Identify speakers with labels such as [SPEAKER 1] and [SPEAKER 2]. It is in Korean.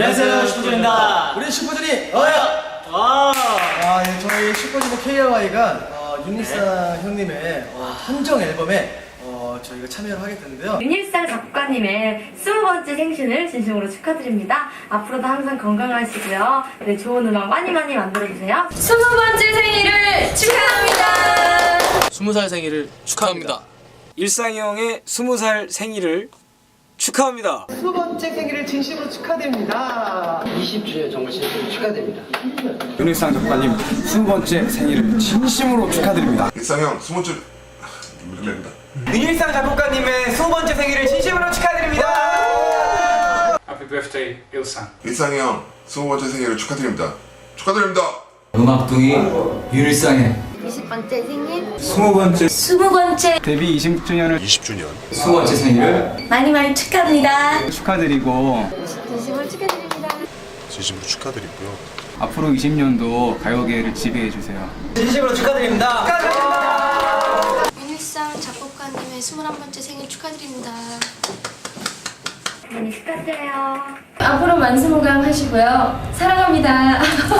[SPEAKER 1] 안녕하세요, 슈퍼주니어입니다.
[SPEAKER 2] 우리 슈퍼주니
[SPEAKER 1] 어야! 와!
[SPEAKER 2] 아, 예, 저희 슈퍼주니 KRY가 어, 윤일상 형님의 어, 한정 앨범에 어, 저희가 참여를 하게 됐는데요.
[SPEAKER 3] 윤일상 작가님의 스무 번째 생신을 진심으로 축하드립니다. 앞으로도 항상 건강하시고요. 네, 좋은 음악 많이 많이 만들어주세요.
[SPEAKER 4] 스무 번째 생일을 축하합니다.
[SPEAKER 5] 스무 살 생일을 축하합니다.
[SPEAKER 6] 일상이 형의 스무 살 생일을 축하합니다.
[SPEAKER 2] 두 번째 생일을 진심으로 축하드립니다.
[SPEAKER 7] 20주년 정말 진심으로 축하드립니다.
[SPEAKER 8] 윤일상 작가님 스무 번째 생일을 진심으로 축하드립니다.
[SPEAKER 9] 일상형 스무줄 밀린다.
[SPEAKER 6] 윤일상 작곡가님의 스무 번째 생일을 진심으로 축하드립니다.
[SPEAKER 10] Happy birthday, Ilsan.
[SPEAKER 9] 일상형 스무 번째 생일을 축하드립니다. 축하드립니다.
[SPEAKER 7] 음악둥이 윤일상의
[SPEAKER 4] 20 번째 생일,
[SPEAKER 8] 스무 번째
[SPEAKER 4] 스무 번째
[SPEAKER 8] 데뷔 20주년을
[SPEAKER 9] 20주년.
[SPEAKER 7] 스무 번째 생일을
[SPEAKER 4] 많이 많이 축하합니다.
[SPEAKER 8] 축하드리고
[SPEAKER 4] 진심으로 축하드립니다.
[SPEAKER 9] 진심으로 축하드리고요.
[SPEAKER 8] 앞으로 20년도 가요계를 지배해 주세요.
[SPEAKER 6] 진심으로 축하드립니다.
[SPEAKER 4] 윤일상 작곡가님의 21번째 생일 축하드립니다.
[SPEAKER 3] 많이 축하드려요.
[SPEAKER 4] 앞으로 만수무강 하시고요. 사랑합니다.